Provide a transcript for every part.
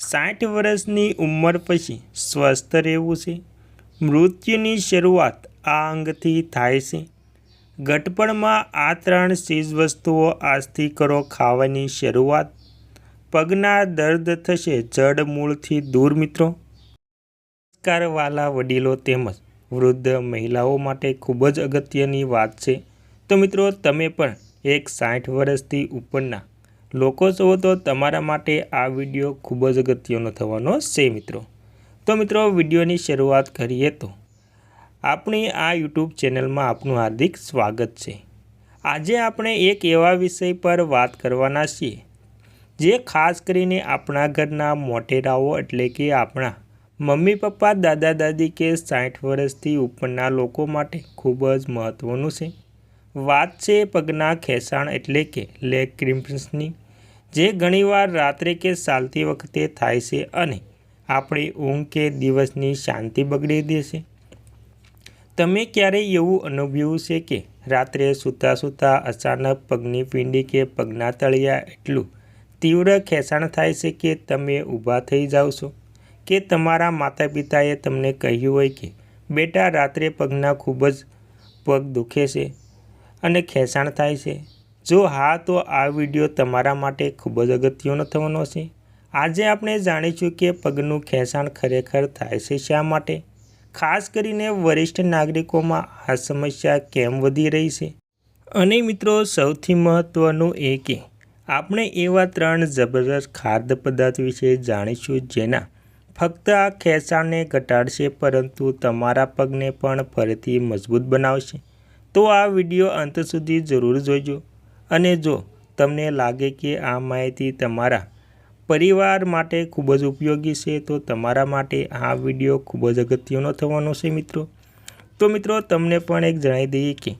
સાઠ વર્ષની ઉંમર પછી સ્વસ્થ રહેવું છે. મૃત્યુની શરૂઆત આ અંગથી થાય છે. ઘટપણમાં આ ત્રણ ચીજવસ્તુઓ આજથી કરો ખાવાની શરૂઆત. પગના દર્દ થશે જડ મૂળથી દૂર મિત્રો. સંસ્કારવાલા વડીલો તેમજ વૃદ્ધ મહિલાઓ માટે ખૂબ જ અગત્યની વાત છે. તો મિત્રો, તમે પણ એક સાઠ વર્ષથી ઉપરના લોકો છો તો તમારા માટે આ વીડિયો ખૂબ જ અગત્યનો થવાનો છે, મિત્રો. તો મિત્રો, વિડીયોની શરૂઆત કરીએ તો. આપણી આ યુટ્યુબ ચેનલમાં આપનું હાર્દિક સ્વાગત છે. આજે આપણે એક એવા વિષય પર વાત કરવાના છીએ, જે ખાસ કરીને આપણા ઘરના મોટેરાઓ એટલે કે આપણા મમ્મી પપ્પા, દાદા દાદી કે સાઠ વર્ષથી ઉપરના લોકો માટે ખૂબ જ મહત્ત્વનું છે. વાત છે પગના ખેંચાણ એટલે કે લેગ ક્રિમ્પન્સની જે ઘણીવાર રાત્રે કે ચાલતી વખતે થાય છે અને આપણી ઊંઘ કે દિવસની શાંતિ બગડી દેશે તમે ક્યારેય એવું અનુભવ્યું છે કે રાત્રે સૂતા સૂતા અચાનક પગની પીંડી કે પગના તળિયા એટલું તીવ્ર ખેંચાણ થાય છે કે તમે ઊભા થઈ જાઓ છો? કે તમારા માતા પિતાએ તમને કહ્યું હોય કે, બેટા, રાત્રે પગના ખૂબ જ પગ દુખે છે અને ખેંચાણ થાય છે. જો હા, તો આ વીડિયો તમારા માટે ખૂબ જ અગત્યનો થવાનો છે. આજે આપણે જાણીશું કે પગનું ખેંચાણ ખરેખર થાય છે શા માટે? ખાસ કરીને વરિષ્ઠ નાગરિકોમાં આ સમસ્યા કેમ વધી રહી છે? અને મિત્રો, સૌથી મહત્ત્વનું એ કે આપણે એવા ત્રણ જબરદસ્ત ખાદ્ય પદાર્થ વિશે જાણીશું જેના ફક્ત આ ખેંચાણને ઘટાડશે, પરંતુ તમારા પગને પણ ફરીથી મજબૂત બનાવશે. તો આ વીડિયો અંત સુધી જરૂર જોજો. અને જો તમને લાગે કે આ માહિતી તમારા પરિવાર માટે ખૂબ જ ઉપયોગી છે, તો તમારા માટે આ વીડિયો ખૂબ જ અગત્યનો થવાનો છે મિત્રો. તો મિત્રો, તમને પણ એક જણાવી દઈએ કે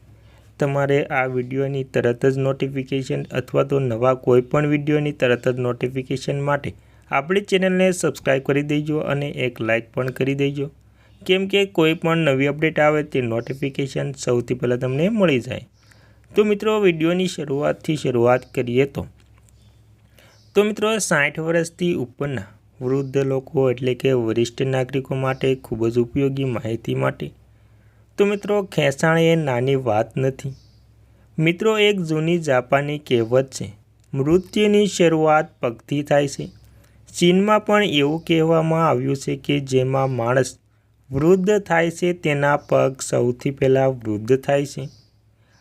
તમારે આ વિડીયોની તરત જ નોટિફિકેશન અથવા તો નવા કોઈપણ વિડીયોની તરત જ નોટિફિકેશન માટે આપણી ચેનલને સબસ્ક્રાઈબ કરી દેજો અને એક લાઇક પણ કરી દેજો. કેમ કે કોઈ પણ નવી અપડેટ આવે તે નોટિફિકેશન સૌથી પહેલાં તમને મળી જાય. તો મિત્રો વિડીયોની શરૂઆતથી શરૂઆત કરીએ તો. તો મિત્રો સાઠ વર્ષથી ઉપરના વૃદ્ધ લોકો એટલે કે વરિષ્ઠ નાગરિકો માટે ખૂબ જ ઉપયોગી માહિતી માટે. તો મિત્રો ખેંચાણ એ નાની વાત નથી. મિત્રો એક જૂની જાપાની કહેવત છે, મૃત્યુની શરૂઆત પગથી થાય છે. ચીનમાં પણ એવું કહેવામાં આવ્યું છે કે જેમાં માણસ વૃદ્ધ થાય છે તેના પગ સૌથી પહેલાં વૃદ્ધ થાય છે.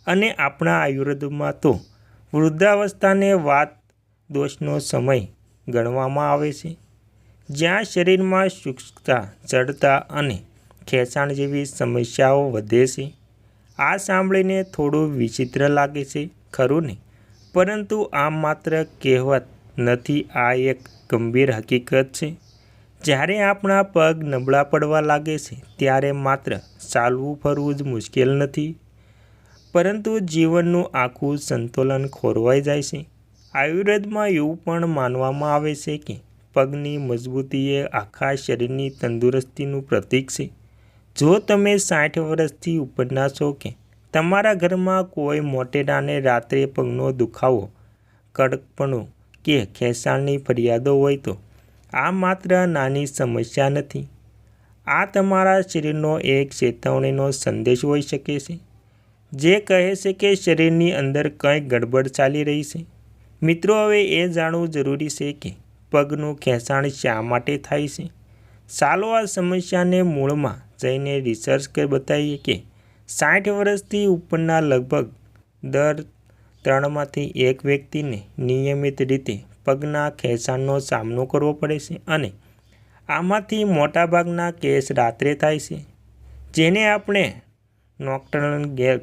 અને આપણા આયુર્વેદમાં તો વૃદ્ધાવસ્થાને વાત દોષનો સમય ગણવામાં આવે છે. જ્યાં શરીરમાં શુષ્કતા, ચડતા અને ખેંચાણ જેવી સમસ્યાઓ વધે છે, આ સાંભળીને થોડું વિચિત્ર લાગે છે, ખરું ને? પરંતુ આ માત્ર કહેવત નથી, આ એક ગંભીર હકીકત છે. જ્યારે આપણા પગ નબળા પડવા લાગે છે, ત્યારે માત્ર ચાલવું ફરવું જ મુશ્કેલ નથી. પરંતુ જીવનનું આખું સંતુલન ખોરવાઈ જાય છે. આયુર્વેદમાં એવું પણ માનવામાં આવે છે કે પગની મજબૂતી એ આખા શરીરની તંદુરસ્તીનું પ્રતીક છે. જો તમે સાઠ વર્ષથી ઉપરના છો કે તમારા ઘરમાં કોઈ મોટેરાને રાત્રે પગનો દુખાવો, કડકપણું કે ખેંચાણની ફરિયાદો હોય તો આ માત્ર નાની સમસ્યા નથી. આ તમારા શરીરનો એક ચેતવણીનો સંદેશ હોઈ શકે છે. જે કહે છે કે શરીરની અંદર કંઈક ગડબડ ચાલી રહી છે? મિત્રો, હવે એ જાણવું જરૂરી છે કે પગનું ખેંચાણ શા માટે થાય છે? ચાલો આ સમસ્યાને મૂળમાં જઈને રિસર્ચ કરી બતાવીએ કે સાઠ વર્ષથી ઉપરના લગભગ દર ત્રણમાંથી એક વ્યક્તિને નિયમિત રીતે પગના ખેંચાણનો સામનો કરવો પડે છે અને આમાંથી મોટાભાગના કેસ રાત્રે થાય છે. જેને આપણે નોક્ટર્નલ ગેર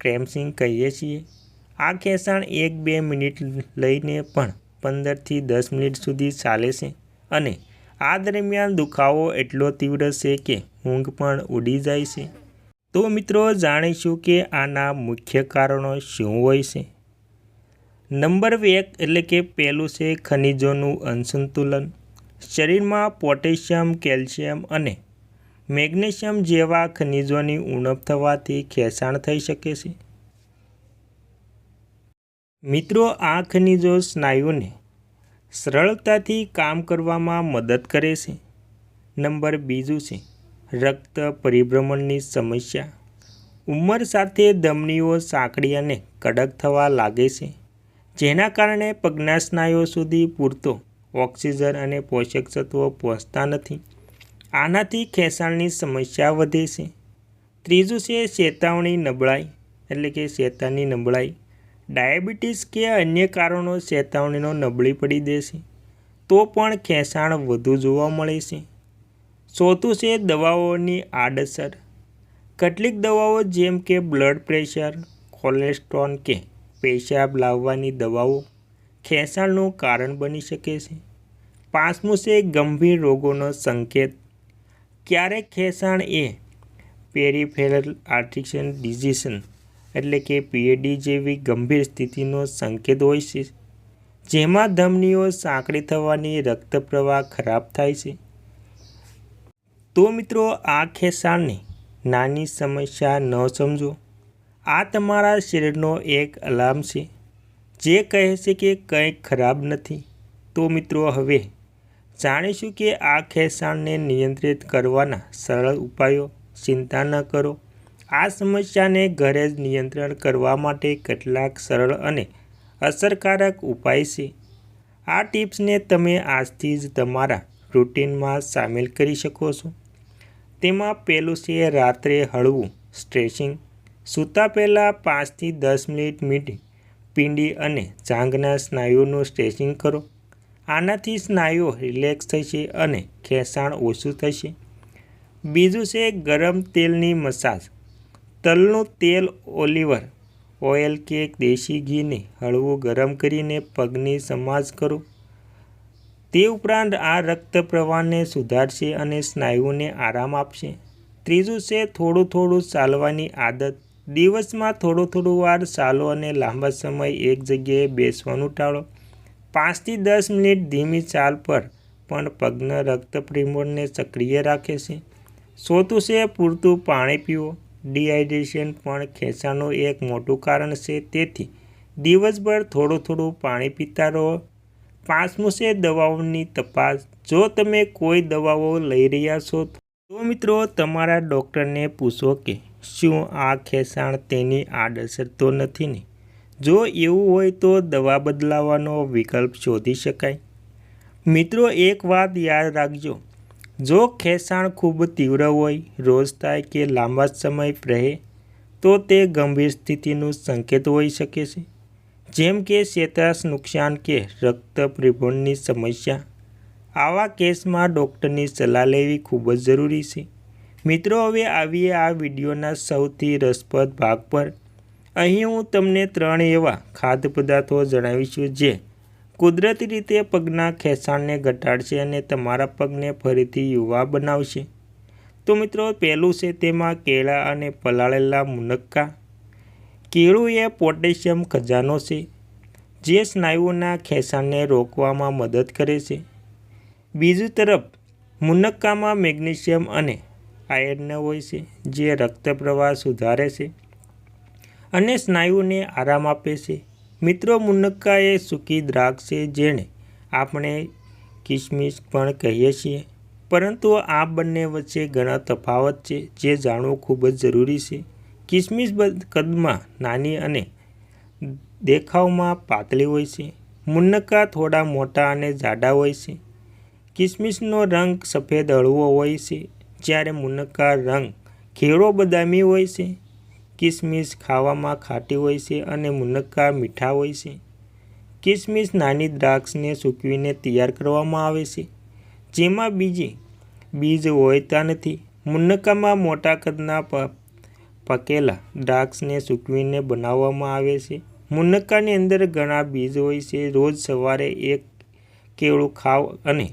ક્રેમ્સિંગ કહીએ છીએ. આ ખેંચાણ એક બે મિનિટ લઈને પણ પંદરથી દસ મિનિટ સુધી ચાલે છે અને આ દરમિયાન દુખાવો એટલો તીવ્ર છે કે ઊંઘ પણ ઉડી જાય છે. તો મિત્રો, જાણીશું કે આના મુખ્ય કારણો શું હોય છે. નંબર એક એટલે કે પહેલું છે ખનિજોનું અસંતુલન. શરીરમાં પોટેશિયમ, કેલ્શિયમ અને મેગ્નેશિયમ જેવા ખનિજોની ઉણપ થવાથી ખેંચાણ થઈ શકે છે. મિત્રો, આ ખનિજો સ્નાયુને સરળતાથી કામ કરવામાં મદદ કરે છે. નંબર બીજું છે, રક્ત પરિભ્રમણની સમસ્યા. ઉંમર સાથે ધમનીઓ સાંકડી અને કડક થવા લાગે છે, જેના કારણે પગના સ્નાયુઓ સુધી પૂરતો ઓક્સિજન અને પોષક તત્વો પહોંચતા નથી. આનાથી ખેંચાણની સમસ્યા વધે છે. ત્રીજું છે ચેતવણી નબળાઈ, એટલે કે ચેતાની નબળાઈ. ડાયાબિટીસ કે અન્ય કારણો ચેતવણીનો નબળી પડી દેશે તો પણ ખેંચાણ વધુ જોવા મળે છે. ચોથું છે દવાઓની આડઅસર. કેટલીક દવાઓ જેમ કે બ્લડ પ્રેશર, કોલેસ્ટ્રોલ કે પેશાબ લાવવાની દવાઓ ખેંચાણનું કારણ બની શકે છે. પાંચમું છે ગંભીર રોગોનો સંકેત. ક્યારેક ખેંચાણ એ? પેરીફેરલ આર્ટિશન ડિઝિશન એટલે કે પીએડી જેવી ગંભીર સ્થિતિનો સંકેત હોય છે, જેમાં ધમનીઓ સાંકડી થવાની રક્ત પ્રવાહ ખરાબ થાય છે. તો મિત્રો, આ ખેંચાણને નાની સમસ્યા ન સમજો. આ તમારા શરીરનો એક અલાર્મ છે, જે કહે છે કે કંઈક ખરાબ નથી. તો મિત્રો, હવે જાણીશું કે આ ખેંચાણને નિયંત્રિત કરવાના સરળ ઉપાયો ચિંતા ન કરો. આ સમસ્યાને ઘરે જ નિયંત્રણ કરવા માટે કેટલાક સરળ અને અસરકારક ઉપાય છે. આ ટિપ્સને તમે આજથી જ તમારા રૂટિનમાં સામેલ કરી શકો છો. તેમાં પહેલું છે રાત્રે હળવું સ્ટ્રેચિંગ. સૂતા પહેલાં પાંચથી દસ મિનિટ મીઠી, પીંડી અને જાંઘના સ્નાયુઓનું સ્ટ્રેચિંગ કરો. આનાથી સ્નાયુઓ રિલેક્સ થશે અને ખેંચાણ ઓછું થશે. બીજું છે ગરમ તેલની મસાજ. તલનું તેલ ઓલિવર ઓઇલ કે દેશી ઘીને હળવું ગરમ કરીને પગની સમાજ કરો. તે ઉપરાંત આ રક્ત પ્રવાહને સુધારશે અને સ્નાયુઓને આરામ આપશે. ત્રીજું છે થોડું થોડું ચાલવાની આદત. દિવસમાં થોડું થોડું વાર ચાલો અને લાંબા સમય એક જગ્યાએ બેસવાનું ટાળો. પાંચથી દસ મિનિટ ધીમી ચાલ પર પણ પગના રક્ત સક્રિય રાખે છે. ચોથું છે, પૂરતું પાણી પીવો ડિહાઇડ્રેશન પણ ખેંચાણનું એક મોટું કારણ છે. તેથી દિવસભર થોડું થોડું પાણી પીતા રહો. પાંચમું છે, દવાઓની તપાસ. જો તમે કોઈ દવાઓ લઈ રહ્યા છો, તો મિત્રો તમારા ડૉક્ટરને પૂછો કે શું આ ખેંચાણ તેની આડઅસર તો નથી ને? જો એવું હોય તો દવા બદલાવાનો વિકલ્પ શોધી શકાય. મિત્રો, એક વાત યાદ રાખજો. જો ખેંચાણ ખૂબ તીવ્ર હોય, રોજ થાય કે લાંબા સમય રહે, તો તે ગંભીર સ્થિતિનું સંકેત હોઈ શકે છે. જેમ કે ચેતાશ નુકસાન કે રક્ત પરિભ્રમણની સમસ્યા. આવા કેસમાં ડૉક્ટરની સલાહ લેવી ખૂબ જ જરૂરી છે. મિત્રો, હવે આવીએ આ વિડીયોના સૌથી રસપ્રદ ભાગ પર. અહીં હું તમને ત્રણ એવા ખાદ્ય પદાર્થો જણાવીશું જે કુદરતી રીતે પગના ખેંચાણને ઘટાડશે અને તમારા પગને ફરીથી યુવા બનાવશે. તો મિત્રો, પહેલું છે તેમાં કેળા અને પલાળેલા મુનક્કા. કેળું એ પોટેશિયમ ખજાનો છે, જે સ્નાયુઓના ખેંચાણને રોકવામાં મદદ કરે છે. બીજી તરફ, મુનક્કામાં મેગ્નેશિયમ અને આયર્ન હોય છે, જે રક્ત પ્રવાહ સુધારે છે. અને સ્નાયુને આરામ આપે છે. મિત્રો મુનક્કા એ સૂકી દ્રાક્ષ છે જેને આપણે કિસમિસ પણ કહીએ છીએ. પરંતુ આ બંને વચ્ચે ઘણા તફાવત છે જે જાણવું ખૂબ જ જરૂરી છે. કિસમિસ કદમાં નાની અને દેખાવમાં પાતળી હોય છે. મુનક્કા થોડા મોટા અને જાડા હોય છે. કિસમિસનો રંગ સફેદ હળવો હોય છે, જ્યારે મુનક્કા રંગ ઘેરો બદામી હોય છે. કિસમિસ ખાવામાં ખાટી હોય છે અને મુનક્કા મીઠા હોય છે. કિસમિસ નાની દ્રાક્ષને સૂકવીને તૈયાર કરવામાં આવે છે. જેમાં બીજી બીજ હોતા નથી. મુનક્કામાં મોટા કદના પકેલા દ્રાક્ષને સૂકવીને બનાવવામાં આવે છે. મુનક્કાની અંદર ઘણા બીજ હોય છે. રોજ સવારે એક કેળું ખાવ અને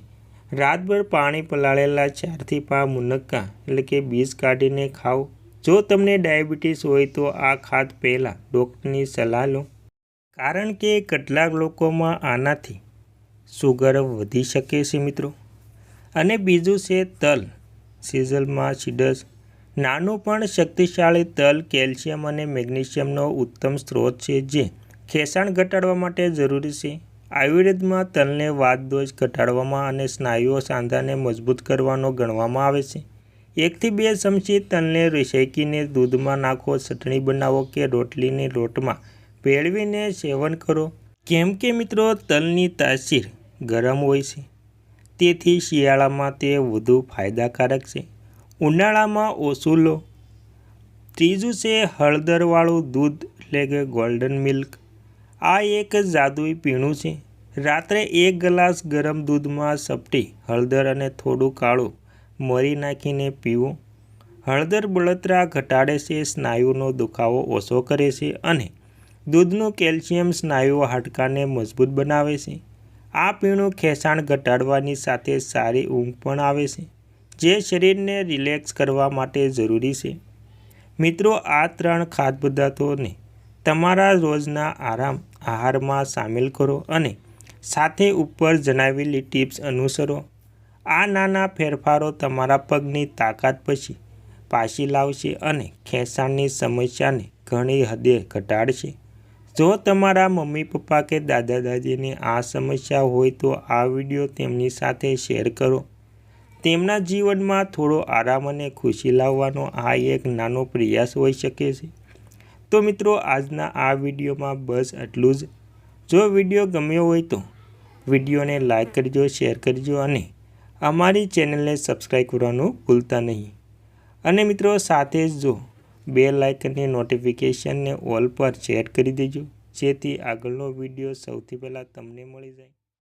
રાતભર પાણી પલાળેલા ચારથી પાંચ મુનક્કા એટલે કે બીજ કાઢીને ખાવ. જો તમને ડાયાબિટીસ હોય તો આ ખાદ પહેલાં ડૉક્ટરની સલાહ લો. કારણ કે કેટલાક લોકોમાં આનાથી સુગર વધી શકે છે મિત્રો. અને બીજું છે તલ. સિઝલમાં સીડસ. નાનું પણ શક્તિશાળી તલ કેલ્શિયમ અને મેગ્નેશિયમનો ઉત્તમ સ્ત્રોત છે જે ખેંચાણ ઘટાડવા માટે જરૂરી છે. આયુર્વેદમાં તલને વાત દોષ ઘટાડવામાં અને સ્નાયુઓ સાંધાને મજબૂત કરવાનો ગણવામાં આવે છે. એકથી બે ચમચી તલને શેકીને દૂધમાં નાખો. ચટણી બનાવો કે રોટલીની લોટમાં. ભેળવીને સેવન કરો. કેમ કે મિત્રો, તલની તાસીર ગરમ હોય છે. તેથી શિયાળામાં તે વધુ ફાયદાકારક છે. ઉનાળામાં ઓછું લો. ત્રીજું છે હળદરવાળું દૂધ, એટલે કે ગોલ્ડન મિલ્ક આ એક જાદુઈ પીણું છે. રાત્રે એક ગ્લાસ ગરમ દૂધમાં સપટી, હળદર અને થોડું કાળું મરી નાખીને પીવું. હળદર, બળતરા, ઘટાડે છે, સ્નાયુનો દુખાવો ઓછો કરે છે અને દૂધનું કેલ્શિયમ સ્નાયુઓ હાડકાને મજબૂત બનાવે છે. આ પીણું ખેંચાણ ઘટાડવાની સાથે સારી ઊંઘ પણ આવે છે, જે શરીરને રિલેક્સ કરવા માટે જરૂરી છે. મિત્રો, આ ત્રણ ખાદ્ય પદાર્થોને તમારા રોજના આરામ, આહારમાં સામેલ કરો અને સાથે ઉપર જણાવેલી ટિપ્સ અનુસરો. આ નાના ફેરફારો તમારા પગની તાકાત પછી પાછી લાવશે અને ખેંચાણની સમસ્યાને ઘણી હદે ઘટાડશે. જો તમારા મમ્મી પપ્પા કે દાદા દાદીને આ સમસ્યા હોય તો આ વીડિયો તેમની સાથે શેર કરો. તેમના જીવનમાં થોડો આરામ અને ખુશી લાવવાનો આ એક નાનો પ્રયાસ હોઈ શકે છે. તો મિત્રો, આજના આ વિડીયોમાં બસ એટલું જ. જો વીડિયો ગમ્યો હોય તો વિડીયોને લાઇક કરજો, શેર કરજો અને અમારી ચેનલને સબસ્ક્રાઈબ કરવાનું ભૂલતા નહીં. અને મિત્રો, સાથે જ જો બે લાઇકનની નોટિફિકેશનને ઓલ પર સેટ કરી દેજો, જેથી આગળનો વીડિયો સૌથી પહેલાં તમને મળી જાય.